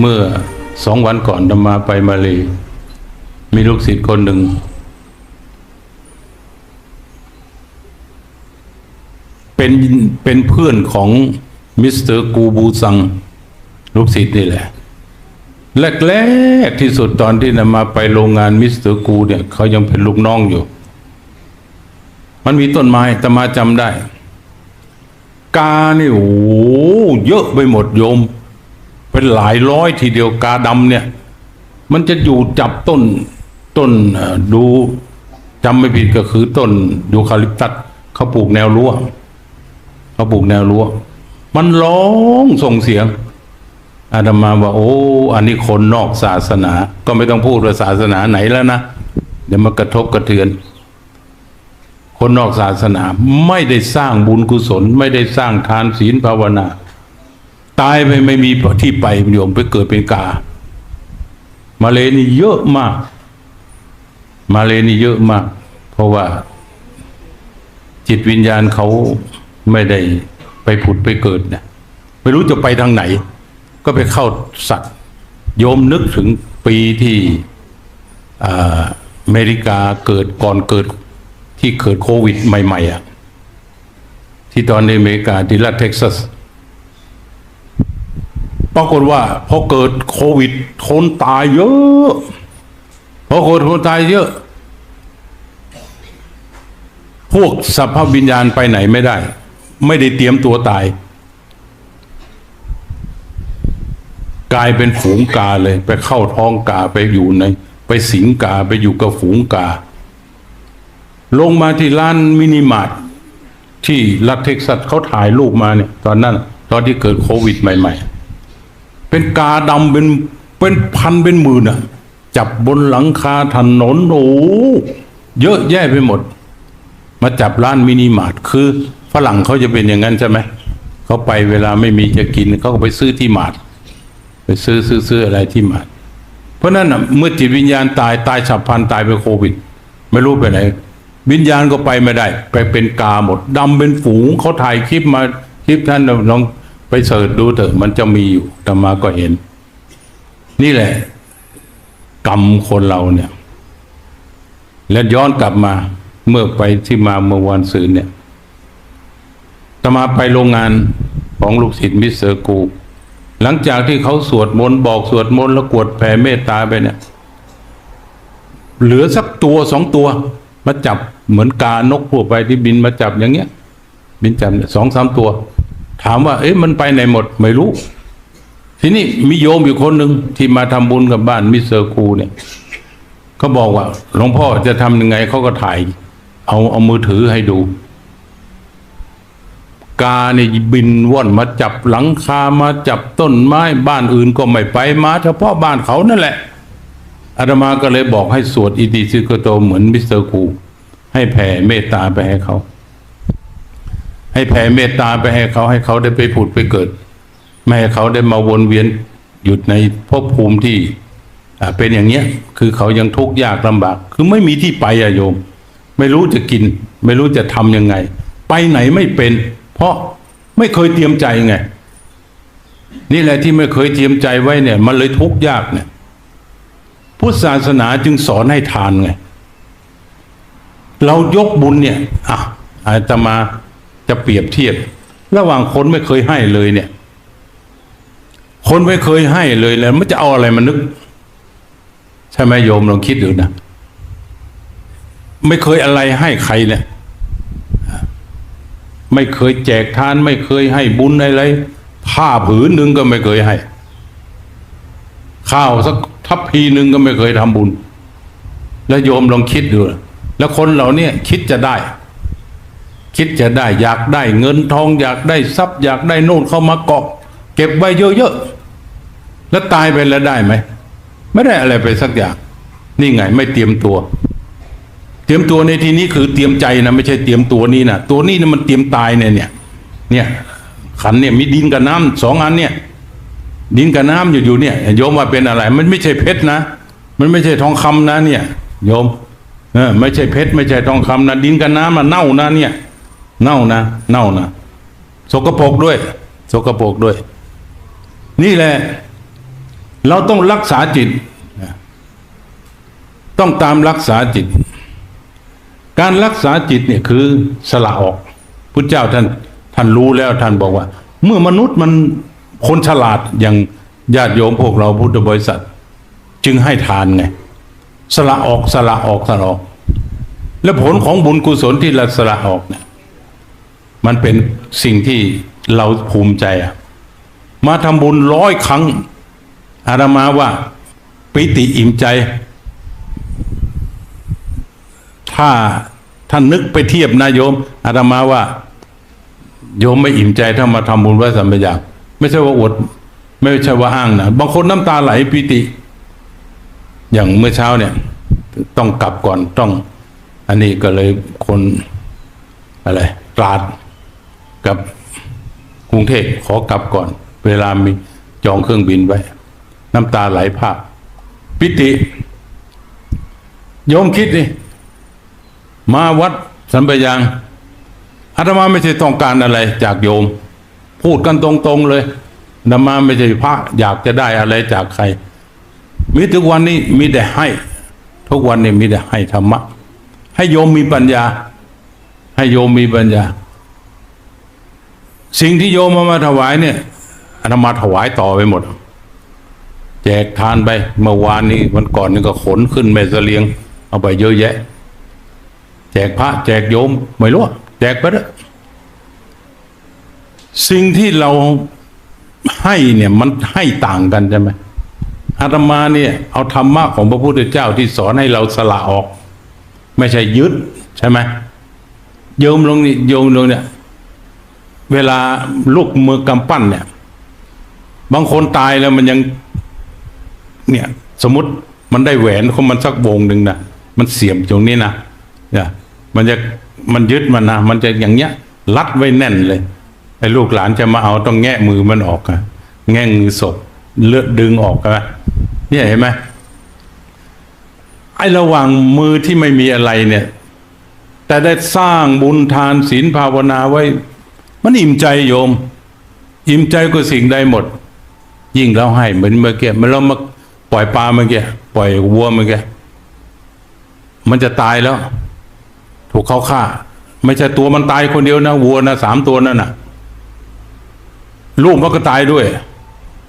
เมื่อสองวันก่อนธรรมาไปมาเลยมีลูกศิษย์คนหนึ่ง เป็นเป็นเพื่อนของมิสเตอร์กูบูซัง ลูกศิษย์นี่แหละแรกๆที่สุดตอนที่นำมาไปโรงงานมิสเตอร์กูเนี่ยเขายังเป็นลูกน้องอยู่ มันมีต้นไม้ตมาจำได้ กาเนี่ยโอ้เยอะไปหมดโยม เป็นหลายร้อยทีเดียวกาดำเนี่ย มันจะอยู่จับต้นต้นดูจำไม่ผิดก็คือต้นยูคาลิปตัสเขาปลูกแนวรั้วเขาปลูกแนวรั้วมันร้องส่งเสียง อาตมาว่าโอ้อันนี้คนนอกศาสนา ก็ไม่ต้องพูดว่าศาสนาไหนแล้วนะ เดี๋ยวมากระทบกระเทือน คนนอกศาสนาไม่ได้สร้างบุญกุศล ไม่ได้สร้างทานศีลภาวนา ตายไปไม่มีที่ไปโยมไปเกิดเป็นกา มาเลนี่เยอะมาก มาเลนี่เยอะมาก เพราะว่า จิตวิญญาณเขาไม่ได้ไปผุดไปเกิดเนี่ยไม่รู้จะไปทางไหน ก็ไปเข้าสัตว์ โยมนึกถึงปีที่อเมริกาเกิดก่อนเกิดที่เกิดโควิดใหม่ ๆอะที่ตอนในอเมริกาที่รัฐเท็กซัส ปรากฏว่าพอเกิดโควิด คนตายเยอะพอคนคนตายเยอะ พวกสัพพวิญญาณไปไหนไม่ได้ ไม่ได้เตรียมตัวตาย กลายเป็นฝูงกาเลย ไปเข้าท้องกาไปอยู่ใน ไปสิงกาไปอยู่กับฝูงกา ลงมาที่ร้านมินิมาร์ทที่รัฐเท็กซัสเขาถ่ายรูปมาเนี่ย ตอนนั้น ตอนที่เกิดโควิดใหม่ ๆ เป็นกาดำเป็นเป็นพันเป็นหมื่นอะจับบนหลังคาถนนโอ้โหเยอะแยะไปหมด มาจับร้านมินิมาร์ทคือฝรั่งเขาจะเป็นอย่างนั้นใช่ไหมเขาไปเวลาไม่มีจะกินเขาก็ไปซื้อที่มาร์ทไปซื้อซื้อซื้ออะไรที่มาร์ทเพราะนั้นน่ะเมื่อจิตวิญญาณตายตายฉับพลันตายไปโควิด ไม่รู้ไปไหนวิญญาณก็ไปไม่ได้ ไปเป็นกาหมดดำเป็นฝูงเขาถ่ายคลิปมาคลิปท่านลอง ไปเสิร์ชดูเถอะมันจะมีอยู่แต่มาก็เห็น นี่แหละ กรรมคนเราเนี่ย และย้อนกลับมาเมื่อไปที่มาเมื่อวันศืนเนี่ยตมาไปโรงงานของลูกศิษย์มิสเตอร์กู หลังจากที่เขาสวดมนต์บอกสวดมนต์แล้วกวดแผ่เมตตาไปเนี่ยเหลือสักตัวสองตัว มาจับเหมือนกานกพวกไปที่บินมาจับอย่างเงี้ย บินจับสองสามตัว ถามว่าเอ๊ะมันไปไหนหมดไม่รู้ ทีนี้มีโยมอยู่คนหนึ่งที่มาทำบุญกับบ้านมิสเตอร์กูเนี่ยเขาบอกว่าหลวงพ่อจะทำยังไงเขาก็ถ่าย เอาเอามือถือให้ดู กาเนี่ยบินว่อนมาจับหลังคามาจับต้นไม้บ้านอื่นก็ไม่ไปมา เฉพาะบ้านเขานั่นแหละอาตมาก็เลยบอกให้สวดอิติสิกโตเหมือนมิสเตอร์คูให้แผ่เมตตาไปให้เขา ให้แผ่เมตตาไปให้เขาให้เขาได้ไปผุดไปเกิด ไม่ให้เขาได้มาวนเวียนหยุดในภพภูมิที่เป็นอย่างเนี้ยคือเขายังทุกข์ยากลำบาก คือไม่มีที่ไปอะโยม ไม่รู้จะกิน ไม่รู้จะทำยังไง ไปไหนไม่เป็น เพราะไม่เคยเตรียมใจไง นี่แหละที่ไม่เคยเตรียมใจไว้เนี่ย มันเลยทุกข์ยากเนี่ยพุทธศาสนาจึงสอนให้ทานไง เรายกบุญเนี่ยอะอาตมา จะเปรียบเทียบ ระหว่างคนไม่เคยให้เลยเนี่ย คนไม่เคยให้เลยแล้ว มันจะเอาอะไรมานึก ใช่ไหมโยมลองคิดดูนะไม่เคยอะไรให้ใครเนี่ย ไม่เคยแจกทาน ไม่เคยให้บุญอะไรผ้าผืนหนึ่งก็ไม่เคยให้ ข้าวสักทัพพีหนึ่งก็ไม่เคยทำบุญ แล้วโยมลองคิดดู แล้วคนเหล่านี้คิดจะได้ คิดจะได้อยากได้เงินทองอยากได้ทรัพย์อยากได้โน่นเข้ามาเกาะเก็บไว้เยอะๆแล้วตายไปแล้วได้ไหมไม่ได้อะไรไปสักอย่าง นี่ไงไม่เตรียมตัว เตรียมตัวในที่นี้คือเตรียมใจนะไม่ใช่เตรียมตัวนี้นะตัวนี้นะมันเตรียมตายเนี่ยเนี่ยเนี่ยขันเนี่ยมีดินกับน้ำสองอันเนี่ย ดินกับน้ำอยู่อยู่เนี่ยโยมว่าเป็นอะไร มันไม่ใช่เพชรนะ มันไม่ใช่ทองคำนะเนี่ย โยมเออไม่ใช่เพชรไม่ใช่ทองคำนะดินกับน้ำมันเน่านะเนี่ย เน่านะ เน่านะสกปรกด้วย สกปรกด้วย นี่แหละ เราต้องรักษาจิต ต้องตามรักษาจิต การรักษาจิตเนี่ยคือสละออกพุทธเจ้าท่านท่านรู้แล้วท่านบอกว่า เมื่อมนุษย์มันคนฉลาดอย่างญาติโยมพวกเราพุทธบริษัท จึงให้ทานไงสละออกสละออกสละออก และผลของบุญกุศลที่เราสละออกเนี่ย มันเป็นสิ่งที่เราภูมิใจอะมาทำบุญร้อยครั้ง อาตมาว่า ปิติอิ่มใจ ถ้าท่านนึกไปเทียบนะโยม อาตมาว่า โยมไม่อิ่มใจถ้ามาทำบุญไว้สัมปยาไม่ใช่ว่าอด ไม่ใช่ว่าอ้างนะบางคนน้ำตาไหลปิติ อย่างเมื่อเช้าเนี่ย ต้องกลับก่อนต้อง อันนี้ก็เลยคนอะไรตราด กับกรุงเทพขอกลับก่อน เวลามีจองเครื่องบินไว้ น้ำตาไหลภาพ ปิติโยมคิดดิมาวัดสัมปยางอาตมาไม่ใช่ต้องการอะไรจากโยม พูดกันตรงๆเลยอาตมาไม่ใช่พระอยากจะได้อะไรจากใคร มีทุกวันนี้มีแต่ให้ ทุกวันนี้มีแต่ให้ธรรมะ ให้โยมมีปัญญา ให้โยมมีปัญญา สิ่งที่โยมมามาถวายเนี่ยอามาถวายต่อไปหมด แจกทานไปเมื่อวานนี้วันก่อนนี่ก็ขนขึ้นแม่เสลียง เอาไปเยอะแยะ แจกพระ แจกโยมไม่รู้แจกไปเถอะสิ่งที่เราให้เนี่ยมันให้ต่างกันใช่ไหมอาตมาเนี่ย เอาธรรมะของพระพุทธเจ้าที่สอนให้เราสละออก ไม่ใช่ยึดใช่ไหมโยมลงนี่โยมลงเนี่ย เวลาลูกมือกำปั้นเนี่ย บางคนตายแล้วมันยัง เนี่ย สมมติมันได้แหวนของมันสักวงหนึ่งนะมันเสียบตรงนี้นะเนี่ยมันจะมันยึดมันนะมันจะอย่างเงี้ย รัดไว้แน่นเลยไอ้ลูกหลานจะมาเอาต้องแงะมือมันออกอะแง่มือศพเลือดดึงออกอะเนี่ยเห็นไหมไอ้ระหว่างมือที่ไม่มีอะไรเนี่ย แต่ได้สร้างบุญทานศีลภาวนาไว้ มันอิ่มใจโยม อิ่มใจก็สิ่งใดหมด ยิ่งเราให้เหมือนเมื่อกี้มันเรามาปล่อยปลาเมื่อกี้ปล่อยวัวเมื่อกี้มันจะตายแล้ว ถูกเขาฆ่า ไม่ใช่ตัวมันตายคนเดียวนะวัวนะสามตัวนั่นน่ะลูกมันก็ตายด้วย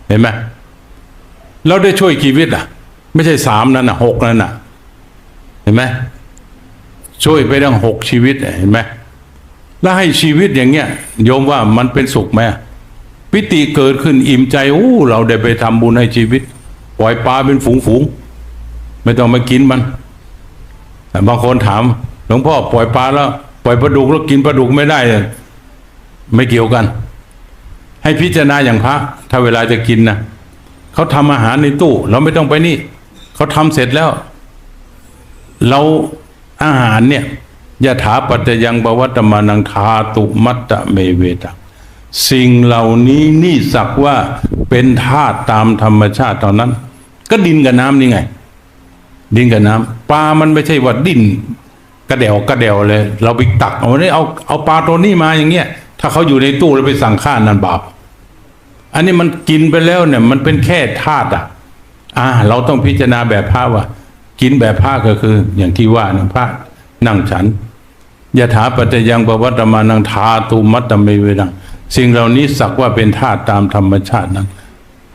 เห็นไหมเราได้ช่วยชีวิตอะ ไม่ใช่สามนั่นน่ะหกนั่นน่ะเห็นไหมช่วยไปตั้งหกชีวิตเห็นไหม แล้วให้ชีวิตอย่างเงี้ยโยมว่ามันเป็นสุขไหมปิติเกิดขึ้นอิ่มใจโอ้เราได้ไปทำบุญให้ชีวิต ปล่อยปลาเป็นฝูงๆไม่ต้องมากินมันแต่บางคนถาม หลวงพ่อปล่อยปลาแล้ว ปล่อยปลาดุกแล้วกินปลาดุกไม่ได้เลยไม่เกี่ยวกัน ให้พิจารณาอย่างพระ ถ้าเวลาจะกินนะเขาทำอาหารในตู้ เราไม่ต้องไปนี่เขาทำเสร็จแล้ว เราอาหารเนี่ย ยะถาปัจจยังบวัตมานังทาตุมัตตะเมเวตะสิ่งเหล่านี้นี่สักว่าเป็นธาตุตามธรรมชาติเท่านั้น ก็ดินกับน้ำนี่ไง ดินกับน้ำปลามันไม่ใช่ว่าดินกระเดวกระเดวเลย เราไปตักเอาเนี่ยเอาเอาปลาตัวนี้มาอย่างเงี้ย ถ้าเขาอยู่ในตู้แล้วไปสั่งฆ่านั่นบาปอันนี้มันกินไปแล้วเนี่ย มันเป็นแค่ธาตุอะ อ่า เราต้องพิจารณาแบบพระว่า กินแบบพระก็คือ อย่างที่ว่านะพระนั่งฉัน ยถาปัจจยังปวัตมานังทาตุมัตตเมเวนังสิ่งเหล่านี้สักว่าเป็นธาตุตามธรรมชาตินั้น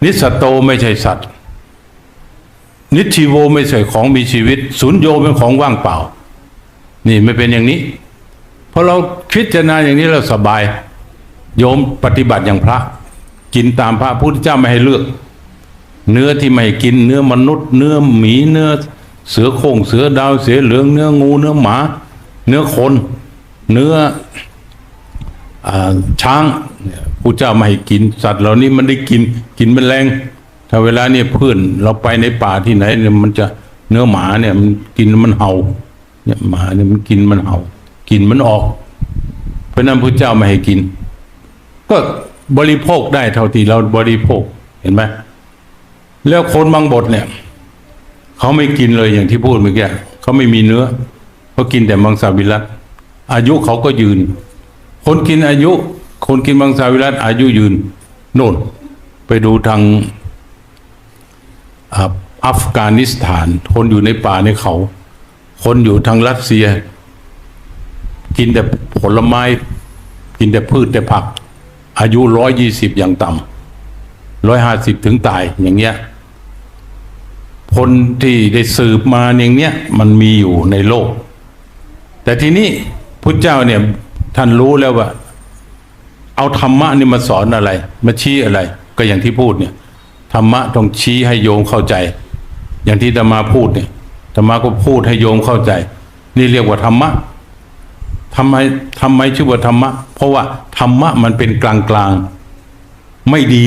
นิสโตไม่ใช่สัตว์ นิชีโวไม่ใช่ของมีชีวิตสุญโยเป็นของว่างเปล่า นี่ไม่เป็นอย่างนี้พอเราพิจารณาอย่างนี้เราสบาย โยมปฏิบัติอย่างพระ กินตามพระพุทธเจ้าไม่ให้เลือก เนื้อที่ไม่กินเนื้อมนุษย์ เนื้อหมีเนื้อเสือโคร่งเสือดาวเสือเหลืองเนื้องูเนื้อหมา เนื้อคน เนื้ออช้างผู้เจ้าไม่ให้กิน สัตว์เหล่านี้มันได้กินกินแมลงถ้าเวลาเนี่ยเพื่อนเราไปในป่าที่ไหนเนี่ยมันจะเนื้อหมาเนี่ยมันกินมันเห่าเนี่ยหมาเนี่ยมันกินมันเห่า กินมันออก เพราะนั้นพระเจ้าไม่ให้กิน ก็บริโภคได้เท่าที่เราบริโภคเห็นไหมแล้วคนบางบทเนี่ย เขาไม่กินเลยอย่างที่พูดเมื่อกี้เขาไม่มีเนื้อ เขากินแต่มังสวิรัตอายุเขาก็ยืน คนกินอายุ คนกินมังสวิรัตอายุยืน โน่น ไปดูทางอัฟกานิสถาน คนอยู่ในป่าในเขา คนอยู่ทางรัสเซีย กินแต่ผลไม้ กินแต่พืชแต่ผัก อายุร้อยยี่สิบอย่างต่ำร้อยห้าสิบถึงตายอย่างเงี้ยคนที่ได้สืบมาอย่างเนี้ยมันมีอยู่ในโลก แต่ทีนี้พุทธเจ้าเนี่ยท่านรู้แล้วว่า เอาธรรมะนี่มาสอนอะไร มาชี้อะไร ก็อย่างที่พูดเนี่ยธรรมะต้องชี้ให้โยมเข้าใจ อย่างที่ธรรมาพูดเนี่ยธรรมาก็พูดให้โยมเข้าใจ นี่เรียกว่าธรรมะทำไมทำไมชื่อว่าธรรมะ เพราะว่าธรรมะมันเป็นกลางกลางๆไม่ดี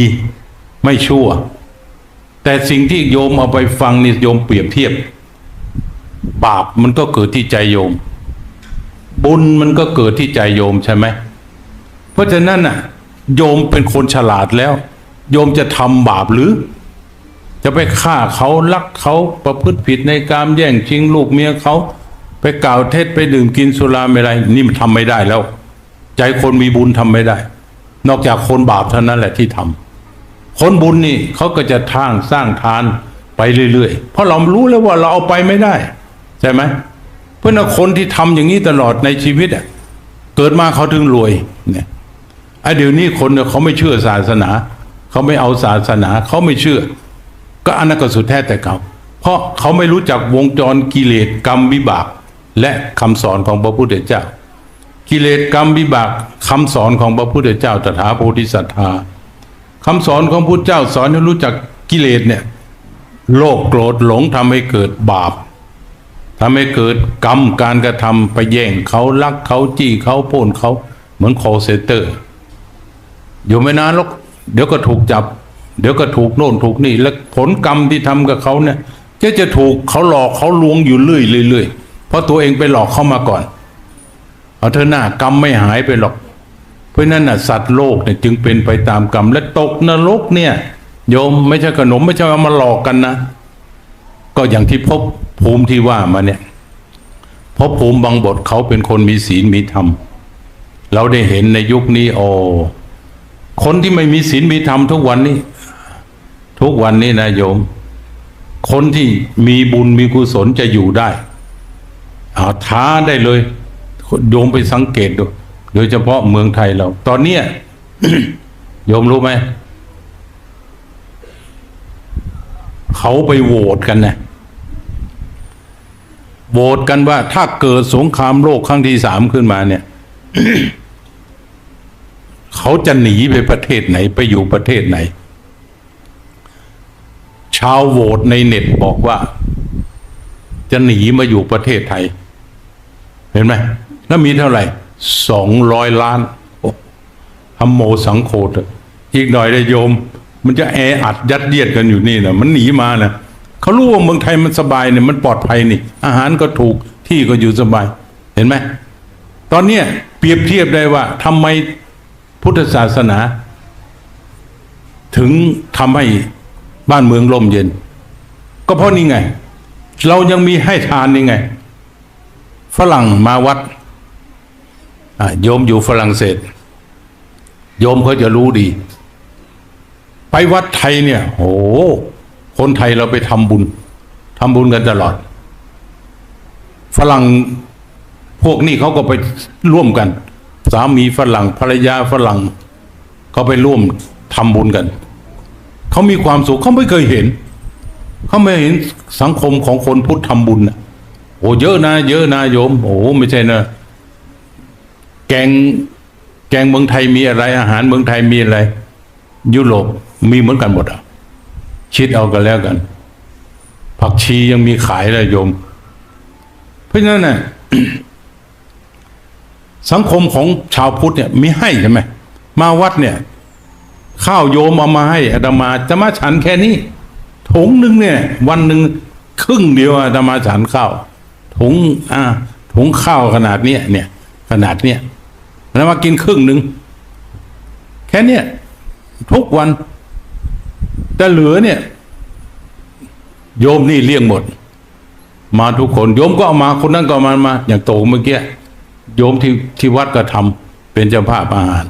ไม่ชั่ว แต่สิ่งที่โยมเอาไปฟังนี่โยมเปรียบเทียบ บาปมันก็เกิดที่ใจโยม บุญมันก็เกิดที่ใจโยมใช่ไหมเพราะฉะนั้นน่ะ โยมเป็นคนฉลาดแล้ว โยมจะทำบาปหรือ จะไปฆ่าเขาลักเขาประพฤติผิดในการแย่งชิงลูกเมียเขาไปกล่าวเท็จไปดื่มกินสุราไม่ไรนี่มันทำไม่ได้แล้ว ใจคนมีบุญทำไม่ได้ นอกจากคนบาปเท่านั้นแหละที่ทำคนบุญนี่เขาก็จะทางสร้างทานไปเรื่อยๆ เพราะเรารู้แล้วว่าเราเอาไปไม่ได้ ใช่ไหม เพราะนั้นคนที่ทำอย่างนี้ตลอดในชีวิตอะเกิดมาเขาถึงรวยเนี่ยไอ้เดี๋ยวนี้คนเขาไม่เชื่อศาสนา เขาไม่เอาศาสนา เขาไม่เชื่อ ก็อันนั้นก็สุดแท้แต่เขาเพราะเขาไม่รู้จักวงจรกิเลสกรรมวิบาก และคำสอนของพระพุทธเจ้า กิเลสกรรมวิบากคำสอนของพระพุทธเจ้าตถาโพธิสัตธาคำสอนของพุทธเจ้าสอนให้รู้จักกิเลสเนี่ยโลภโกรธหลงทำให้เกิดบาป ทำให้เกิดกรรมการกระทำไปแย่งเขาลักเขาจี้เขาโป้นเขาเหมือน call center อยู่ไม่นานหรอกเดี๋ยวก็ถูกจับ เดี๋ยวก็ถูกโน่นถูกนี่แล้วผลกรรมที่ทำกับเขาเนี่ยจะจะถูกเขาหลอกเขาลวงอยู่เรื่อยเรื่อยๆเพราะตัวเองไปหลอกเขามาก่อน เอาเถอะหน้ากรรมไม่หายไปหรอกเพราะนั้นน่ะสัตว์โลกเนี่ยจึงเป็นไปตามกรรมและตกนรกเนี่ยโยมไม่ใช่ขนมไม่ใช่เอามาหลอกกันนะ ก็อย่างที่พบภูมิที่ว่ามาเนี่ยพบภูมิบางบทเขาเป็นคนมีศีลมีธรรม เราได้เห็นในยุคนี้โอคนที่ไม่มีศีลมีธรรมทุกวันนี้ ทุกวันนี้นะโยม คนที่มีบุญมีกุศลจะอยู่ได้อาท้าได้เลย โยมไปสังเกตดู โดยเฉพาะเมืองไทยเรา ตอนเนี้ยโยมรู้ไหม เขาไปโหวตกันนะโหวตกันว่าถ้าเกิดสงครามโลกครั้งที่สามขึ้นมาเนี่ย เขาจะหนีไปประเทศไหนไปอยู่ประเทศไหน ชาวโหวตในเน็ตบอกว่า จะหนีมาอยู่ประเทศไทย เห็นไหมแล้วมีเท่าไหร่สองร้อยล้านทำโมสังโฆเถอะอีกหน่อยได้โยม มันจะแออัดยัดเยียดกันอยู่นี่นะมันหนีมานะเขารู้ว่าเมืองไทยมันสบายเนี่ยมันปลอดภัยนี่ อาหารก็ถูกที่ก็อยู่สบาย เห็นไหมตอนเนี้ยเปรียบเทียบได้ว่าทำไมพุทธศาสนา ถึงทำให้บ้านเมืองร่มเย็น ก็เพราะนี่ไง เรายังมีให้ทานนี่ไง ฝรั่งมาวัดโยมอยู่ฝรั่งเศส โยมเขาจะรู้ดี ไปวัดไทยเนี่ยโหคนไทยเราไปทำบุญทำบุญกันตลอด ฝรั่งพวกนี้เขาก็ไปร่วมกัน สามีฝรั่งภรรยาฝรั่งเขาไปร่วมทำบุญกันเขามีความสุขเขาไม่เคยเห็นเขาไม่เห็นสังคมของคนพุทธทำบุญนะโอ้เยอะนะ เยอะนะโยมโอ้ไม่ใช่นะแกงแกงเมืองไทยมีอะไร อาหารเมืองไทยมีอะไร ยุโรป มีเหมือนกันหมดอะ คิดเอากันแล้วกัน ผักชียังมีขายเลยโยม เพราะฉะนั้นน่ะสังคมของชาวพุทธเนี่ยมีให้ใช่ไหมมาวัดเนี่ย ข้าวโยมเอามาให้อาตมาจะมาฉันแค่นี้ถุงหนึ่งเนี่ย วันหนึ่งครึ่งเดียวอาตมาฉันข้าวถุงอ่าถุงข้าวขนาดเนี้ยเนี่ย ขนาดเนี้ยแล้วมากินครึ่งหนึ่งแค่เนี้ยทุกวัน แต่เหลือเนี่ย โยมนี่เลี้ยงหมด มาทุกคน โยมก็เอามาคนนั้นก็มามา อย่างโตเมื่อกี้โยมที่ที่วัดก็ทำเป็นเจ้าภาพอาหาร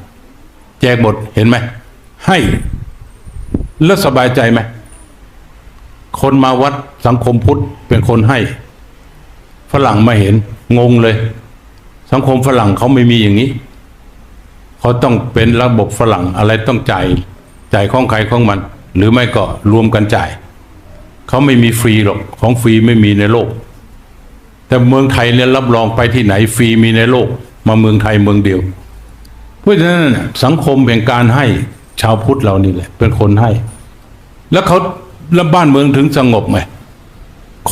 แจกหมดเห็นไหมให้แล้วสบายใจไหมคคนมาวัดสังคมพุทธเป็นคนให้ ฝรั่งมาเห็น งงเลย สังคมฝรั่งเขาไม่มีอย่างนี้เขาต้องเป็นระบบฝรั่งอะไรต้องจ่ายจ่ายของใครของมัน หรือไม่ก็รวมกันจ่าย เขาไม่มีฟรีหรอก ของฟรีไม่มีในโลก แต่เมืองไทยเนี่ยรับรองไปที่ไหนฟรีมีในโลก มาเมืองไทยเมืองเดียว เพราะฉะนั้นสังคมแห่งการให้ชาวพุทธเรานี่แหละ เป็นคนให้ แล้วเขาแล้วบ้านเมืองถึงสงบไหม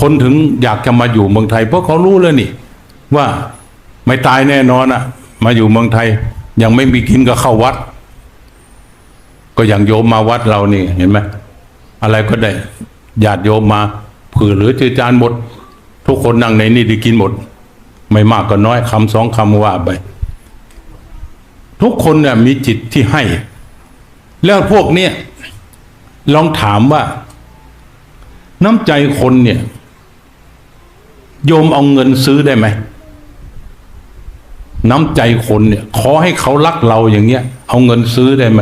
คนถึงอยากจะมาอยู่เมืองไทย เพราะเขารู้แล้วนี่ ว่าไม่ตายแน่นอนอะ มาอยู่เมืองไทย ยังไม่มีกินก็เข้าวัด ก็อย่างโยมมาวัดเรานี่เห็นไหมอะไรก็ได้ญาติโยมมาผือหลือจือจานหมด ทุกคนนั่งในนี่ได้กินหมด ไม่มากก็น้อยคำสองคำว่าไป ทุกคนเนี่ยมีจิตที่ให้ แล้วพวกเนี้ยลองถามว่า น้ำใจคนเนี่ย โยมเอาเงินซื้อได้ไหมน้ำใจคนเนี่ย ขอให้เขารักเราอย่างเงี้ย เอาเงินซื้อได้ไหม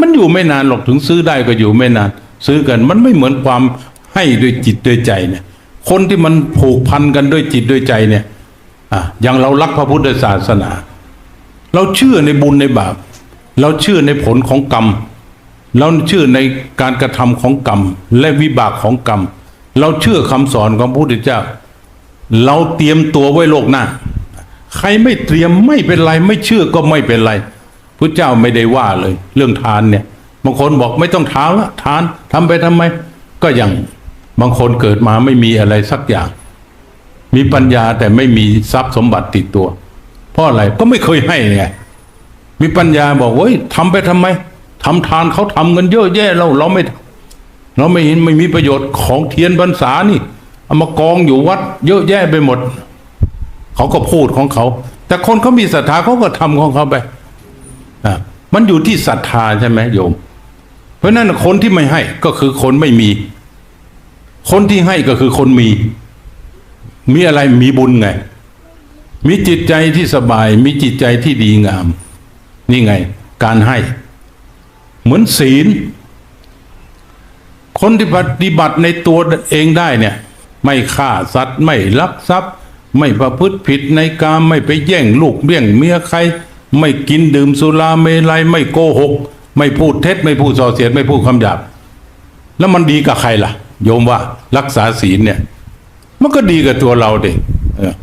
มันอยู่ไม่นานหรอกถึงซื้อได้ก็อยู่ไม่นาน ซื้อกันมันไม่เหมือนความให้ด้วยจิตด้วยใจเนี่ย คนที่มันผูกพันกันด้วยจิตด้วยใจเนี่ยอะอย่างเรารักพระพุทธศาสนา เราเชื่อในบุญในบาป เราเชื่อในผลของกรรม เราเชื่อในการกระทำของกรรม และวิบากของกรรม เราเชื่อคำสอนของพระพุทธเจ้า เราเตรียมตัวไว้โลกหน้า ใครไม่เตรียมไม่เป็นไร ไม่เชื่อก็ไม่เป็นไร พระเจ้าไม่ได้ว่าเลย เรื่องทานเนี่ย บางคนบอกไม่ต้องทานละทานทำไปทำไม ก็อย่างบางคนเกิดมาไม่มีอะไรสักอย่าง มีปัญญาแต่ไม่มีทรัพย์สมบัติติดตัว เพราะอะไรก็ไม่เคยให้ไงมีปัญญาบอกเฮ้ยทำไปทำไมทำทานเขาทำกันเยอะแยะเราเราไม่เราไม่เห็นไม่มีประโยชน์ของเทียนพรรษานี่เอามากองอยู่วัด เยอะแยะไปหมด เขาก็พูดของเขา แต่คนเขามีศรัทธาเขาก็ทำของเขาไป มันอยู่ที่ศรัทธาใช่ไหมโยม เพราะนั้นคนที่ไม่ให้ก็คือคนไม่มี คนที่ให้ก็คือคนมี มีอะไรมีบุญไง มีจิตใจที่สบาย มีจิตใจที่ดีงาม นี่ไง การให้ เหมือนศีล คนที่ปฏิบัติในตัวเองได้เนี่ย ไม่ฆ่าสัตว์ไม่ลักทรัพย์ ไม่ประพฤติผิดในกามไม่ไปแย่งลูกเบี้ยงเมียใคร ไม่กินดื่มสุราเมลัยไม่โกหก ไม่พูดเท็จ ไม่พูดส่อเสียดไม่พูดคำหยาบ แล้วมันดีกับใครล่ะ โยมว่ารักษาศีลเนี่ย มันก็ดีกับตัวเราเด็กเออ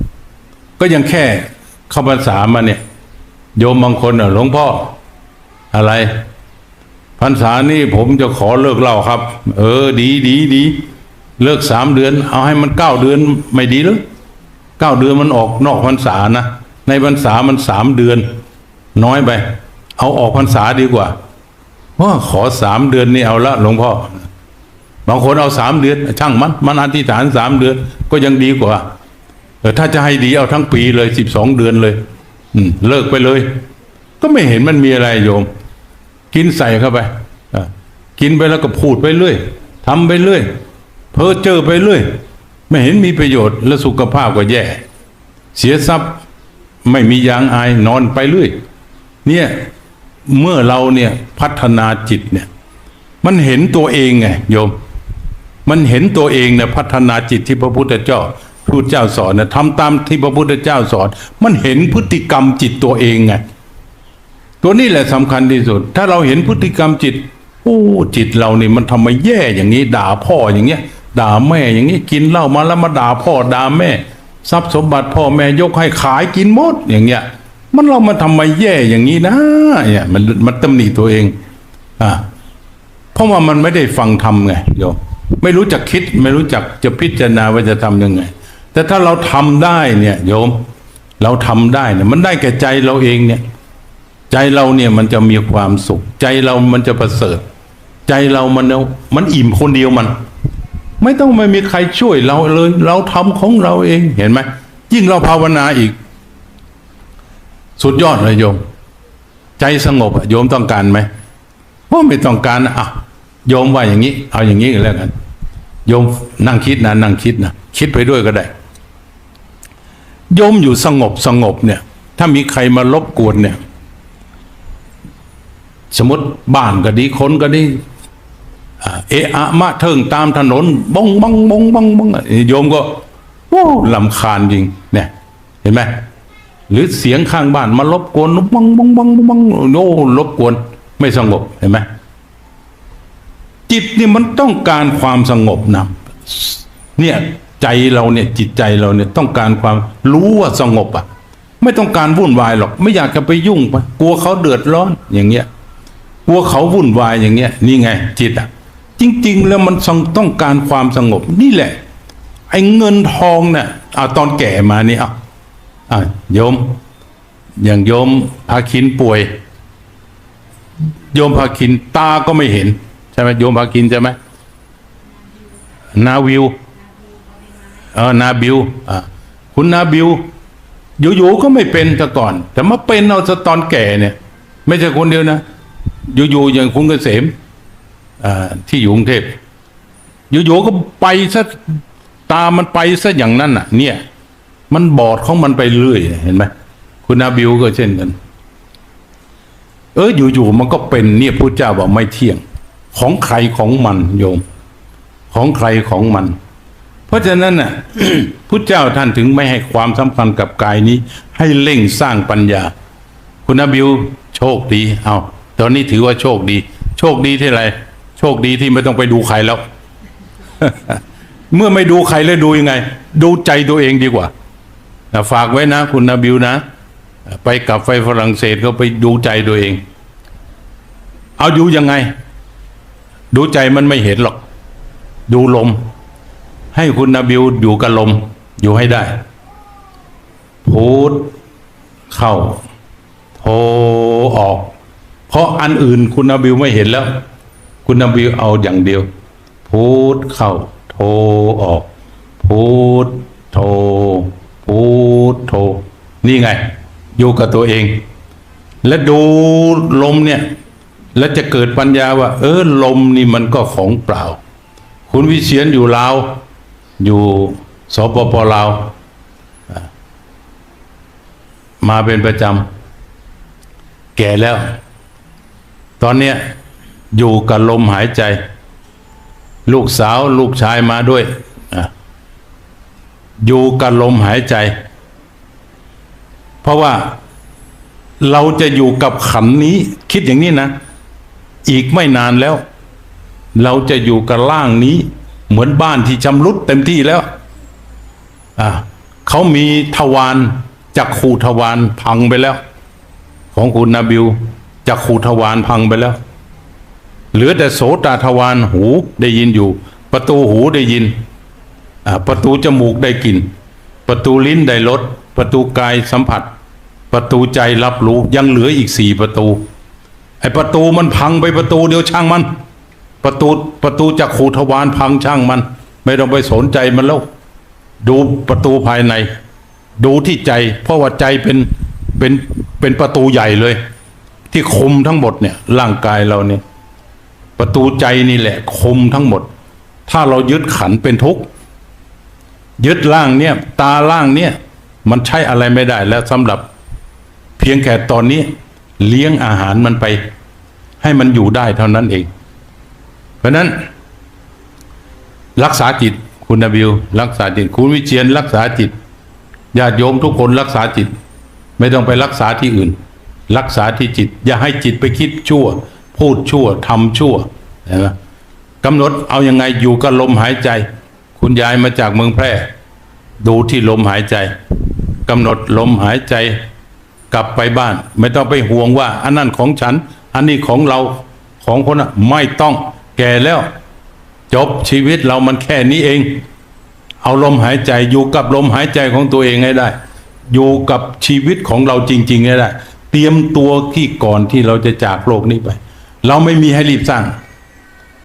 ก็ยังแค่เข้าพรรษามาเนี่ย โยมบางคนอะหลวงพ่อ อะไรพรรษานี่ผมจะขอเลิกเหล้าครับ เออ ดีดีดีเลิกสามเดือน เอาให้มันเก้าเดือนไม่ดีหรือเก้าเดือนมันออกนอกพรรษานะในพรรษามันสามเดือน น้อยไป เอาออกพรรษาดีกว่าว่าขอสามเดือนนี่เอาละหลวงพ่อ บางคนเอาสามเดือน ช่างมัน มันอธิษฐานสามเดือนก็ยังดีกว่าเออถ้าจะให้ดีเอาทั้งปีเลยสิบสองเดือนเลย อืม เลิกไปเลย ก็ไม่เห็นมันมีอะไรโยม กินใส่เข้าไปกินไปแล้วก็พูดไปเรื่อยทำไปเรื่อยเพ้อเจอไปเรื่อยไม่เห็นมีประโยชน์และสุขภาพก็แย่ เสียทรัพย์ไม่มียางอายนอนไปเรื่อย เนี่ยเมื่อเราเนี่ยพัฒนาจิตเนี่ย มันเห็นตัวเองไงโยม มันเห็นตัวเองเนี่ยพัฒนาจิตที่พระพุทธเจ้าพระพุทธเจ้าสอนนะทำตามที่พระพุทธเจ้าสอน มันเห็นพฤติกรรมจิตตัวเองไงตัวนี้แหละสำคัญที่สุด ถ้าเราเห็นพฤติกรรมจิตโอ้จิตเราเนี่ยมันทำไมแย่อย่างนี้ ด่าพ่ออย่างเงี้ย ด่าแม่อย่างนี้กินเหล้ามาแล้วมาด่าพ่อด่าแม่ ทรัพย์สมบัติพ่อแม่ยกให้ขายกินหมดอย่างเงี้ย มันเรามันทำไมแย่อย่างนี้นะเนี่ยมันมันตำหนิตัวเองอ่าเพราะว่ามันไม่ได้ฟังธรรมไงโยมไม่รู้จักคิด ไม่รู้จักจะพิจารณาว่าจะทำยังไง แต่ถ้าเราทำได้เนี่ย โยม เราทำได้เนี่ย มันได้แก่ใจเราเองเนี่ย ใจเราเนี่ยมันจะมีความสุข ใจเรามันจะประเสริฐ ใจเรามันเอามันอิ่มคนเดียวมัน ไม่ต้องไม่มีใครช่วยเราเลย เราทำของเราเองเห็นไหมยิ่งเราภาวนาอีก สุดยอดเลยโยม ใจสงบโยมต้องการไหมว่าไม่ต้องการอะโยมว่าอย่างนี้ เอาอย่างนี้ก็แล้วกันโยมนั่งคิดนะนั่งคิดนะคิดไปด้วยก็ได้โยมอยู่สงบสงบเนี่ย ถ้ามีใครมารบกวนเนี่ย สมมติบ้านก็ดีคนก็ดีเอะอะมะเทิงตามถนนบงบงบงบงบงโยมก็โอ้ลำคาญจริงเนี่ย เห็นไหม หรือเสียงข้างบ้านมารบกวนบังบังบังบังโอ้รบกวน ไม่สงบเห็นไหมจิตนี่มันต้องการความสงบนะเนี่ยใจเราเนี่ยจิตใจเราเนี่ยต้องการความรู้ว่าสงบอะ ไม่ต้องการวุ่นวายหรอก ไม่อยากจะไปยุ่งไปกลัวเขาเดือดร้อนอย่างเงี้ยกลัวเขาวุ่นวายอย่างเงี้ย นี่ไง จิตอะ จริง ๆ แล้วมันต้องการความสงบ นี่แหละ ไอ้เงินทองเนี่ยเอาตอนแก่มานี่เอา อะโยม อย่างโยมพาคินป่วย โยมพาคินตาก็ไม่เห็น ใช่ไหมโยมพาคินใช่ไหมนาวิวเออนาบิวอะคุณนาบิวอยู่ๆก็ไม่เป็นแต่ก่อน แต่มาเป็นเอาซะตอนแก่เนี่ย ไม่ใช่คนเดียวนะอยู่ๆอย่างคุณเกษมอ่าที่อยู่กรุงเทพอยู่ๆก็ไปซะตามันไปซะอย่างนั้นอะ เนี่ย มันบอดของมันไปเรื่อย เห็นไหมคุณนาบิวก็เช่นกัน เอออยู่ๆมันก็เป็นเนี่ยพระเจ้าบอกไม่เที่ยง ของใครของมันโยม ของใครของมัน เพราะฉะนั้นน่ะพุทธเจ้าท่านถึงไม่ให้ความสำคัญกับกายนี้ ให้เร่งสร้างปัญญา คุณอาบิวโชคดี เอาตอนนี้ถือว่าโชคดี โชคดีที่ไรโชคดีที่ไม่ต้องไปดูใครแล้ว เมื่อไม่ดูใครแล้วดูยังไง ดูใจตัวเองดีกว่า ฝากไว้นะคุณนาบิวนะ ไปกลับไฟฝรั่งเศสก็ไปดูใจตัวเอง เอาดูยังไง ดูใจมันไม่เห็นหรอก ดูลม ให้คุณนาบิวอยู่กับลม อยู่ให้ได้ พูดเข้าโทออก เพราะอันอื่นคุณนาบิวไม่เห็นแล้ว คุณนาบิวเอาอย่างเดียว พูดเข้า โทออก พูดโท พูดโทนี่ไง อยู่กับตัวเอง และดูลมเนี่ย แล้วจะเกิดปัญญาว่า เออลมนี่มันก็ของเปล่า คุณวิเชียนอยู่ลาว อยู่สปปลาว มาเป็นประจำ แก่แล้ว ตอนเนี้ยอยู่กับลมหายใจ ลูกสาวลูกชายมาด้วย อยู่กับลมหายใจ เพราะว่าเราจะอยู่กับขันนี้ คิดอย่างนี้นะ อีกไม่นานแล้ว เราจะอยู่กับร่างนี้ เหมือนบ้านที่ชำรุดเต็มที่แล้วอ่าเขามีทวารจักขูทวารพังไปแล้ว ของคุณนาบิวจักขูทวารพังไปแล้ว เหลือแต่โสตทวารหูได้ยินอยู่ ประตูหูได้ยิน ประตูจมูกได้กลิ่น ประตูลิ้นได้รสประตูกายสัมผัส ประตูใจรับรู้ยังเหลืออีกสี่ประตู ไอ้ประตูมันพังไปประตูเดียวช่างมัน ประตูประตูจากขูทวารพังช่างมัน ไม่ต้องไปสนใจมันแล้วดูประตูภายใน ดูที่ใจ เพราะว่าใจเป็นเป็นเป็นประตูใหญ่เลย ที่คุมทั้งหมดเนี่ยร่างกายเราเนี่ย ประตูใจนี่แหละคุมทั้งหมด ถ้าเรายึดขันเป็นทุกข์ ยึดร่างเนี่ย ตาร่างเนี่ย มันใช้อะไรไม่ได้แล้วสำหรับเพียงแค่ตอนนี้ เลี้ยงอาหารมันไป ให้มันอยู่ได้เท่านั้นเอง เพราะนั้นรักษาจิตคุณนบิว รักษาจิต คุณวิเชียนรักษาจิตญาติโยมทุกคนรักษาจิต ไม่ต้องไปรักษาที่อื่น รักษาที่จิต อย่าให้จิตไปคิดชั่ว พูดชั่วทำชั่วเห็นไหมกำหนดเอายังไงอยู่กับลมหายใจ คุณยายมาจากเมืองแพร่ ดูที่ลมหายใจกำหนดลมหายใจกลับไปบ้าน ไม่ต้องไปห่วงว่า อันนั้นของฉัน อันนี้ของเราของคนน่ะไม่ต้องแก่แล้ว จบชีวิตเรามันแค่นี้เอง เอาลมหายใจอยู่กับลมหายใจของตัวเองให้ได้ อยู่กับชีวิตของเราจริงๆให้ได้ เตรียมตัวที่ก่อนที่เราจะจากโลกนี้ไป เราไม่มีให้รีบสร้าง